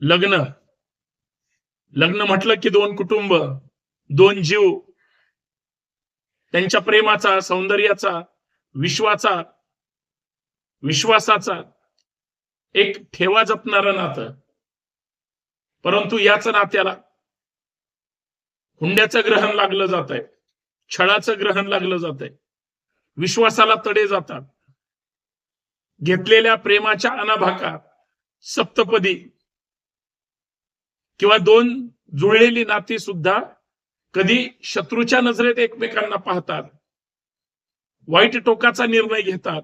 लग्न. लग्न म्हटलं की दोन कुटुंब दोन जीव. त्यांच्या प्रेमाचा सौंदर्याचा विश्वाचा विश्वासाचा एक ठेवा जपणारं नातं. परंतु याच नात्याला हुंड्याचं ग्रहण लागलं जात आहे छळाचं ग्रहण लागलं जात आहे विश्वासाला तडे जातात. घेतलेल्या प्रेमाच्या अनाभाका सप्तपदी किंवा दोन जुळलेली नाती सुद्धा कधी शत्रूच्या नजरेत एकमेकांना पाहतात वाईट टोकाचा निर्णय घेतात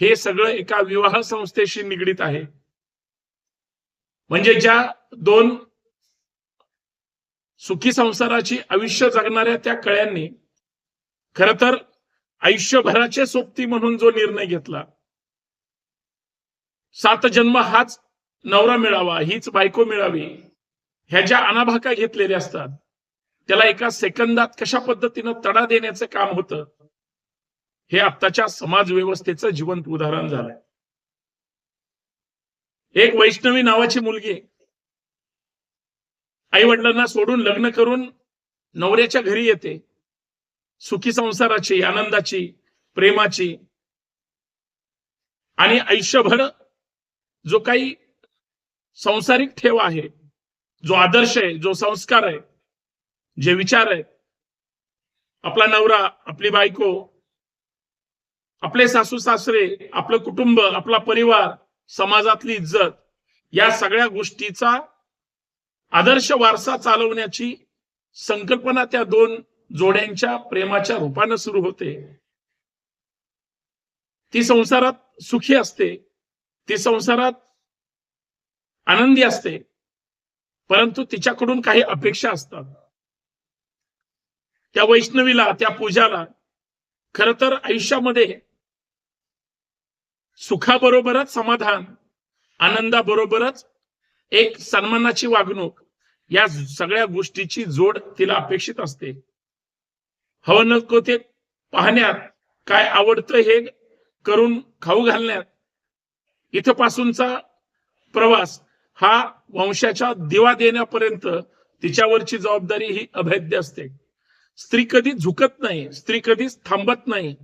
हे सगळं एका विवाह संस्थेशी निगडीत आहे. म्हणजे ज्या दोन सुखी संसाराची आयुष्य जगणाऱ्या त्या कळ्यांनी खर तर आयुष्यभराचे सोबती म्हणून जो निर्णय घेतला सात जन्म हाच नवरा मिळावा हीच बायको मिळावी ह्या ज्या अनाभाका घेतलेल्या असतात त्याला एका सेकंदात कशा पद्धतीनं तडा देण्याचं काम होतं हे आत्ताच्या समाज व्यवस्थेचं जिवंत उदाहरण झालंय. एक वैष्णवी नावाची मुलगी आई वडिलांना सोडून लग्न करून नवऱ्याच्या घरी येते. सुखी संसाराची आनंदाची प्रेमाची. आणि आयुष्यभर जो काही संसारिक ठेव आहे जो आदर्श आहे जो संस्कार आहे जे विचार आहेत आपला नवरा आपली बायको आपले सासू सासरे आपलं कुटुंब आपला परिवार समाजातली इज्जत या सगळ्या गोष्टीचा आदर्श वारसा चालवण्याची संकल्पना त्या दोन जोड्यांच्या प्रेमाच्या रूपानं सुरू होते. ती संसारात सुखी असते ती संसारात आनंदी असते. परंतु तिच्याकडून काही अपेक्षा असतात. त्या वैष्णवीला त्या पूजाला खर तर आयुष्यामध्ये सुखाबरोबरच समाधान आनंदाबरोबरच एक सन्मानाची वागणूक या सगळ्या गोष्टीची जोड तिला अपेक्षित असते. हवं नको ते पाहण्यात काय आवडतं हे करून खाऊ घालण्यात इथपासूनचा प्रवास हा वंशाच्या दिवा देण्यापर्यंत तिच्यावरची जबाबदारी ही अभेद्य असते. स्त्री कधी झुकत नाही स्त्री कधीच थांबत नाही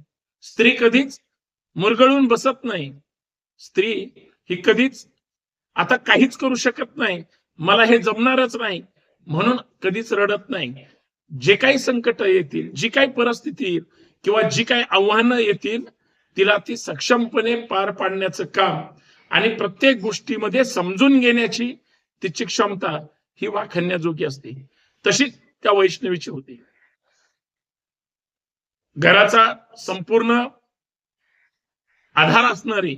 स्त्री कधीच मुरगळून बसत नाही स्त्री ही कधीच आता काहीच करू शकत नाही मला हे जमणारच नाही म्हणून कधीच रडत नाही. जे काही संकट येतील जी काही परिस्थिती येईल किंवा जी काही आव्हानं येतील तिला ती सक्षमपणे पार पाडण्याचं काम आणि प्रत्येक गोष्टीमध्ये समजून घेण्याची तिची क्षमता ही वाखण्याजोगी असते. तशीच त्या वैष्णवीची होती. घराचा संपूर्ण आधार असणारी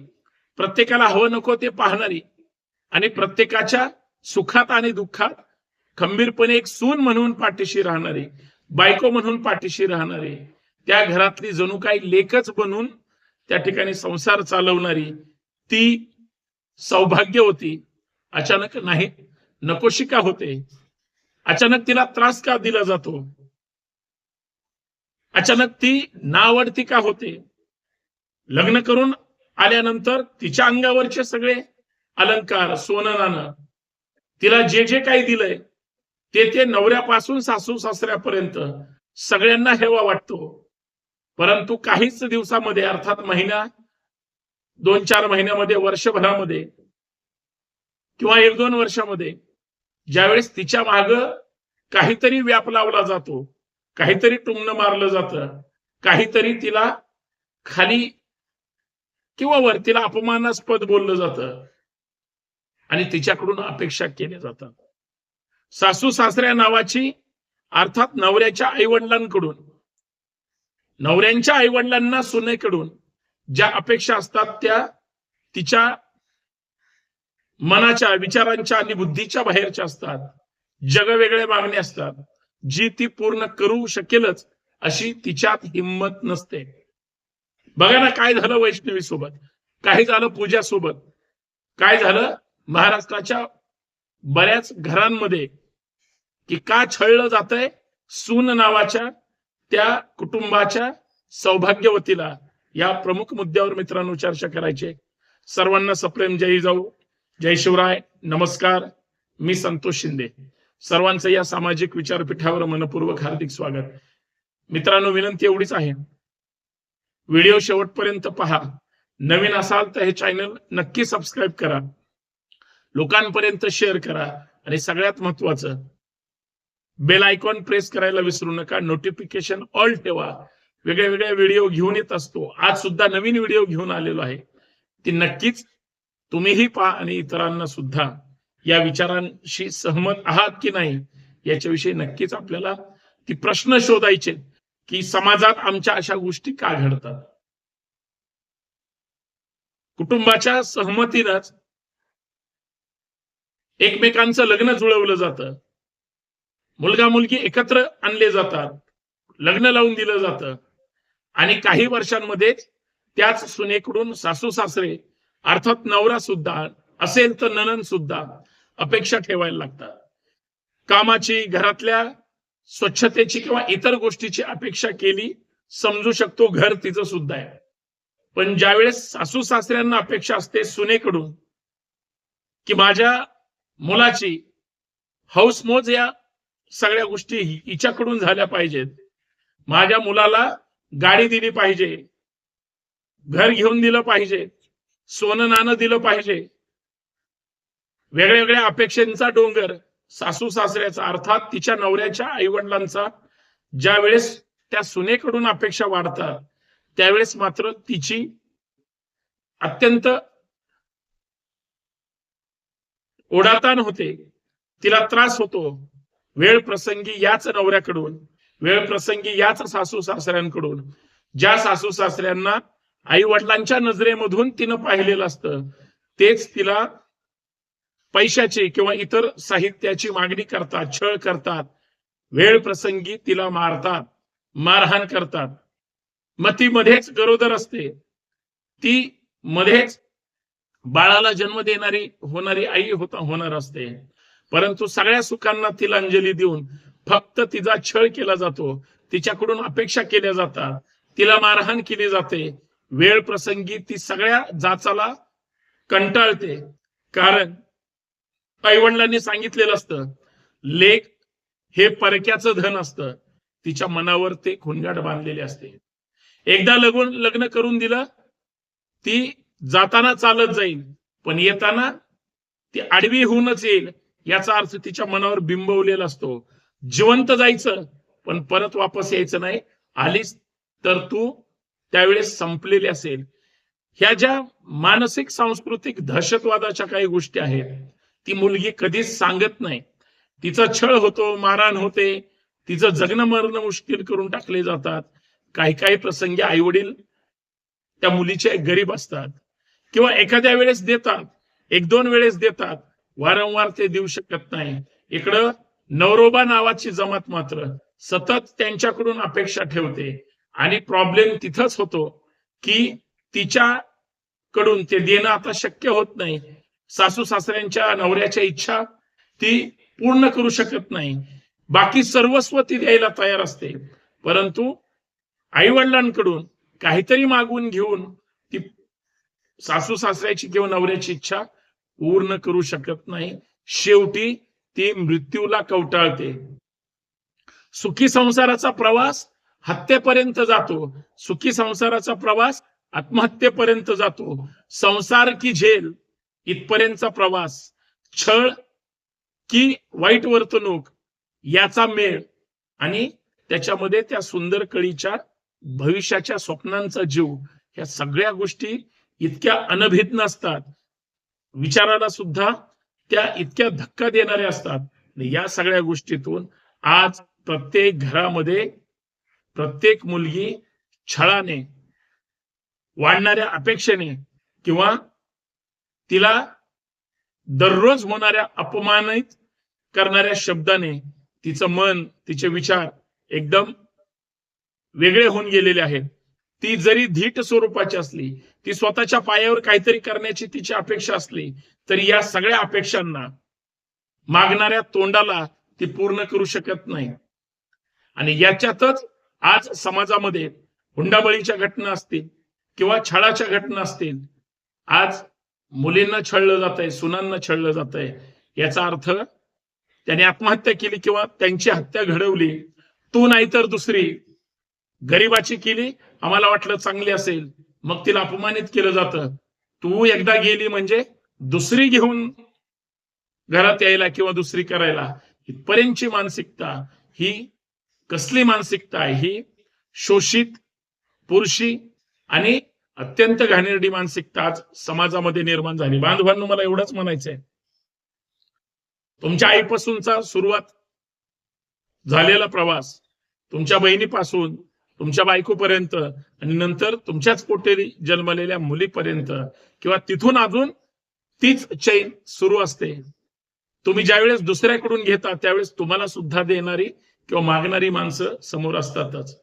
प्रत्येकाला हवं नको ते पाहणारी आणि प्रत्येकाच्या सुखात आणि दुःखात खंबीरपणे एक सून म्हणून पाठीशी राहणारी बायको म्हणून पाठीशी राहणारी त्या घरातली जणू काही लेखच बनून त्या ठिकाणी संसार चालवणारी ती सौभाग्य होती. अचानक नाही नकोशी का होते? अचानक तिला त्रास का दिला जातो? अचानक ती नावडती का होते? लग्न करून आल्यानंतर तिच्या अंगावरचे सगळे अलंकार सोनं नाणं तिला जे जे काही दिलंय ते ते नवऱ्यापासून सासू सासऱ्यापर्यंत सगळ्यांना हेवा वाटतो. परंतु काहीच दिवसामध्ये अर्थात महिन्या दोन चार महिन्यामध्ये वर्षभरामध्ये किंवा एक दोन वर्षामध्ये ज्यावेळेस तिच्या माग काहीतरी व्याप लावला जातो काहीतरी टुंगण मारलं जातं काहीतरी तिला खाली किंवा वर तिला अपमानास्पद बोललं जातं आणि तिच्याकडून अपेक्षा केल्या जातात. सासू सासऱ्या नावाची अर्थात नवऱ्याच्या आईवडिलांकडून नवऱ्यांच्या आईवडिलांना सुनेकडून ज्या अपेक्षा असतात त्या तिच्या मनाच्या विचारांच्या आणि बुद्धीच्या बाहेरच्या असतात. जगवेगळ्या मागण्या असतात. जी ती पूर्ण करू शकेलच अशी तिच्यात हिंमत नसते. बघा ना काय झालं वैष्णवी सोबत. काय झालं पूजा सोबत. काय झालं? महाराष्ट्राच्या बऱ्याच घरांमध्ये की का छळलं जातंय सून नावाच्या त्या कुटुंबाच्या सौभाग्यवतीला. या प्रमुख मुद्द्यावर मित्रांनो चर्चा करायची सर्वांना सप्रेम जय जाऊ जय शिवराय नमस्कार मी संतोष शिंदे. सर्वांचं या सामाजिक विचारपीठावर मनपूर्वक हार्दिक स्वागत. मित्रांनो विनंती एवढीच आहे. व्हिडिओ शेवटपर्यंत पहा. नवीन असाल तर हे चॅनल नक्की सबस्क्राईब करा. लोकांपर्यंत शेअर करा. आणि सगळ्यात महत्वाचं बेल आयकॉन प्रेस करायला विसरू नका. नोटिफिकेशन ऑल ठेवा. वेगळे वेगळे व्हिडिओ घेऊन येत असतो. आज सुद्धा नवीन व्हिडिओ घेऊन आलेलो आहे. ती नक्कीच तुम्हीही पहा आणि इतरांना सुद्धा या विचारांशी सहमत आहात की नाही याच्याविषयी नक्कीच आपल्याला ती प्रश्न शोधायचे की समाजात आमच्या अशा गोष्टी का घडतात? कुटुंबाच्या सहमतीनंच एकमेकांचं लग्न जुळवलं जातं. मुलगा मुलगी एकत्र आणले जातात. लग्न लावून दिलं जातं. आणि काही वर्षांमध्ये त्याच सुनेकडून सासू सासरे अर्थात नवरा सुद्धा असेल तर ननन सुद्धा अपेक्षा ठेवायला लागतात. कामाची घरातल्या स्वच्छतेची किंवा इतर गोष्टीची अपेक्षा केली समजू शकतो घर तिचं सुद्धा आहे. पण ज्यावेळेस सासू सासऱ्यांना अपेक्षा असते सुनेकडून की माझ्या मुलाची हौसमोज या सगळ्या गोष्टी हिच्याकडून झाल्या पाहिजेत. माझ्या मुलाला गाडी दिली पाहिजे. घर घेऊन दिलं पाहिजे. सोनं नाणं दिलं पाहिजे. वेगळ्या वेगळ्या अपेक्षांचा डोंगर सासू सासऱ्याचा अर्थात तिच्या नवऱ्याच्या आईवडिलांचा ज्या वेळेस त्या सुनेकडून अपेक्षा वाढतात त्यावेळेस मात्र तिची अत्यंत ओढाताण होते. तिला त्रास होतो. वेळ प्रसंगी याच नवऱ्याकडून वेळ प्रसंगी याच सासू सासऱ्यांकडून. ज्या सासू सासऱ्यांना आई वडिलांच्या नजरेमधून तिनं पाहिलेलं असतं तेच तिला पैशाची किंवा इतर साहित्याची मागणी करतात छळ करतात. वेळ प्रसंगी तिला मारतात मारहाण करतात. मग ती मध्येच गरोदर असते. ती मध्येच बाळाला जन्म देणारी होणारी आई होता होणार असते. परंतु सगळ्या सुखांना तिला अंजली देऊन फक्त तिचा छळ केला जातो. तिच्याकडून अपेक्षा केल्या जातात. तिला मारहाण केली जाते. वेळ प्रसंगी ती सगळ्या जाचाला कंटाळते. कारण आईवडिलांनी सांगितलेलं असतं लेख हे परक्याचं धन असतं. तिच्या मनावर ते खुणगाट बांधलेले असते. एकदा लगून लग्न करून दिलं ती जाताना चालत जाईल पण येताना ती आडवी होऊनच येईल याचा अर्थ तिच्या मनावर बिंबवलेला असतो. जिवंत जायचं पण परत वापस यायचं नाही. आलीस तर तू त्यावेळेस संपलेली असेल. ह्या ज्या मानसिक सांस्कृतिक दहशतवादाच्या काही गोष्टी आहेत ती मुलगी कधीच सांगत नाही. तिचा छळ होतो मारहाण होते. तिचं जगणं मरणं मुश्किल करून टाकले जातात. काही काही प्रसंगी आई वडील त्या मुलीचे गरीब असतात. किंवा एखाद्या वेळेस देतात एक दोन वेळेस देतात. वारंवार ते देऊ शकत नाही. इकडं नवरोबा नावाची जमात मात्र सतत त्यांच्याकडून अपेक्षा ठेवते. आणि प्रॉब्लेम तिथंच होतो की तिच्या कडून ते देणं आता शक्य होत नाही. सासू सासऱ्यांच्या नवऱ्याच्या इच्छा ती पूर्ण करू शकत नाही. बाकी सर्वस्व ती द्यायला तयार असते. परंतु आई वडिलांकडून काहीतरी मागून घेऊन ती सासू सासऱ्याची किंवा नवऱ्याची इच्छा पूर्ण करू शकत नाही. शेवटी ती मृत्यूला कवटाळते. सुखी संसाराचा प्रवास हत्येपर्यंत जातो. सुखी संसाराचा प्रवास आत्महत्येपर्यंत जातो. संसार की झेल इथपर्यंतचा प्रवास. छळ की वाईट वर्तणूक याचा मेळ आणि त्याच्यामध्ये त्या सुंदर कळीच्या भविष्याच्या स्वप्नांचा जीव. ह्या सगळ्या गोष्टी इतक्या अनभिज्ञ असतात. विचाराला सुद्धा त्या इतक्या धक्का देणाऱ्या असतात. या सगळ्या गोष्टीतून आज प्रत्येक घरामध्ये प्रत्येक मुलगी छळाने वाढणाऱ्या अपेक्षेने किंवा तिला दररोज होणाऱ्या अपमानित करणाऱ्या शब्दाने तिचं मन तिचे विचार एकदम वेगळे होऊन गेलेले आहेत. ती जरी धीट स्वरूपाची असली ती स्वतःच्या पायावर काहीतरी करण्याची तिची अपेक्षा असली तर या सगळ्या अपेक्षांना मागणाऱ्या तोंडाला ती पूर्ण करू शकत नाही. आणि याच्यातच आज समाजामध्ये हुंडाबळीच्या घटना असतील किंवा छळाच्या घटना असतील आज मुलींना छळलं जात आहे सुनांना छळलं जात आहे याचा अर्थ त्याने आत्महत्या केली किंवा त्यांची हत्या घडवली तू नाही तर दुसरी गरिबाची केली आम्हाला वाटलं चांगली असेल मग तिला अपमानित केलं जातं. तू एकदा गेली म्हणजे दुसरी घेऊन घरात यायला किंवा दुसरी करायला इथपर्यंतची मानसिकता ही कसली मानसिकता आहे? ही शोषित पुरुषी आणि अत्यंत घाणेरडी मानसिकता आज समाजामध्ये निर्माण झाली. बांधवांनो मला एवढंच म्हणायचंय. तुमच्या आईपासूनचा सुरुवात झालेला प्रवास तुमच्या बहिणीपासून तुमच्या बायकोपर्यंत आणि नंतर तुमच्याच पोटेरी जन्मलेल्या मुलीपर्यंत किंवा तिथून अजून तीच चैन सुरू असते. तुम्ही ज्यावेळेस दुसऱ्याकडून घेता त्यावेळेस तुम्हाला सुद्धा देणारी किंवा मागणारी माणसं समोर असतातच.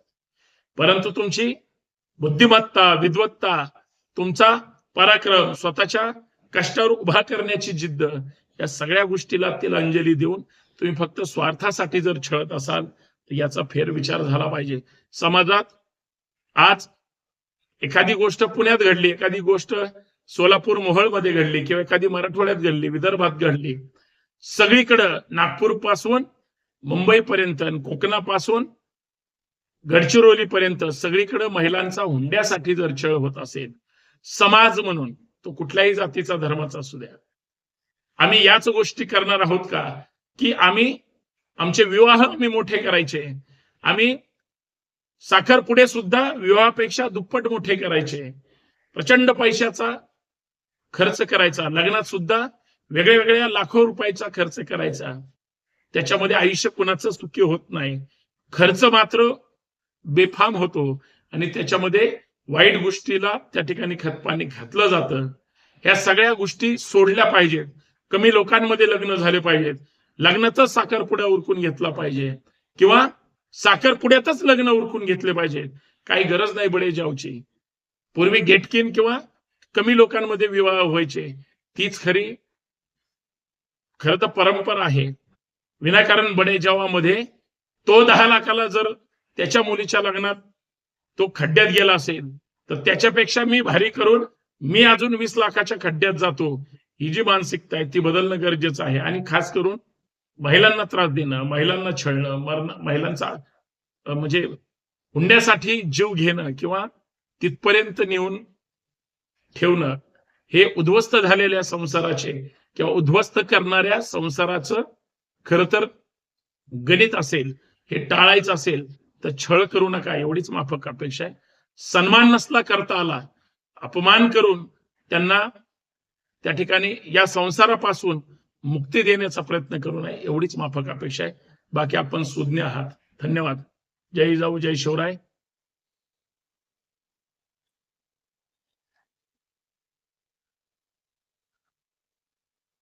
परंतु तुमची बुद्धिमत्ता विद्वत्ता तुमचा पराक्रम स्वतःच्या कष्टावर उभा करण्याची जिद्द या सगळ्या गोष्टीला तिला अंजली देऊन तुम्ही फक्त स्वार्थासाठी जर छळत असाल तर याचा फेरविचार झाला पाहिजे. समाजात आज एखादी गोष्ट पुण्यात घडली एखादी गोष्ट सोलापूर मोहोळमध्ये घडली किंवा एखादी मराठवाड्यात घडली विदर्भात घडली सगळीकडं नागपूरपासून मुंबईपर्यंत आणि कोकणापासून गडचिरोलीपर्यंत सगळीकडे महिलांचा हुंड्यासाठी जर छळ होत असेल समाज म्हणून तो कुठल्याही जातीचा धर्माचा असू द्या. आम्ही याच गोष्टी करणार आहोत का? की आम्ही आमचे विवाह आम्ही मोठे करायचे. आम्ही साखरपुडे सुद्धा विवाहापेक्षा दुप्पट मोठे करायचे. प्रचंड पैशाचा खर्च करायचा. लग्नात सुद्धा वेगळ्या वेगळ्या लाखो रुपयाचा खर्च करायचा. त्याच्यामध्ये आयुष्य कुणाचं सुखी होत नाही. खर्च मात्र बेफाम होतो. आणि त्याच्यामध्ये वाईट गोष्टीला त्या ठिकाणी खतपाणी घातलं जातं. ह्या सगळ्या गोष्टी सोडल्या पाहिजेत. कमी लोकांमध्ये लग्न झाले पाहिजेत. लग्नातच साखरपुड्या उरकून घेतला पाहिजे. किंवा साखरपुड्यातच लग्न उरकून घेतले पाहिजेत. काही गरज नाही बडे जाऊची. पूर्वी गेटकिन किंवा कमी लोकांमध्ये विवाह व्हायचे. तीच खरी खर तर परंपरा आहे. विनाकारण बडे जेवामध्ये तो दहा लाखाला जर त्याच्या मुलीच्या लग्नात तो खड्ड्यात गेला असेल तर त्याच्यापेक्षा मी भारी करून मी अजून वीस लाखाच्या खड्ड्यात जातो. ही जी मानसिकता आहे ती बदलणं गरजेचं आहे. आणि खास करून महिलांना त्रास देणं महिलांना छळणं मरण महिलांचा म्हणजे हुंड्यासाठी जीव घेणं किंवा तिथपर्यंत नेऊन ठेवणं हे उद्ध्वस्त झालेल्या संसाराचे किंवा उद्ध्वस्त करणाऱ्या संसाराचं खरं तर गणित असेल हे टाळायचं असेल तर छळ करू नका एवढीच माफक अपेक्षा आहे. सन्मान नसला करता आला अपमान करून त्यांना त्या ठिकाणी या संसारापासून मुक्ती देण्याचा प्रयत्न करू नये एवढीच माफक अपेक्षा आहे. बाकी आपण सुज्ञ आहात. धन्यवाद. जय जाऊ जय शिवराय.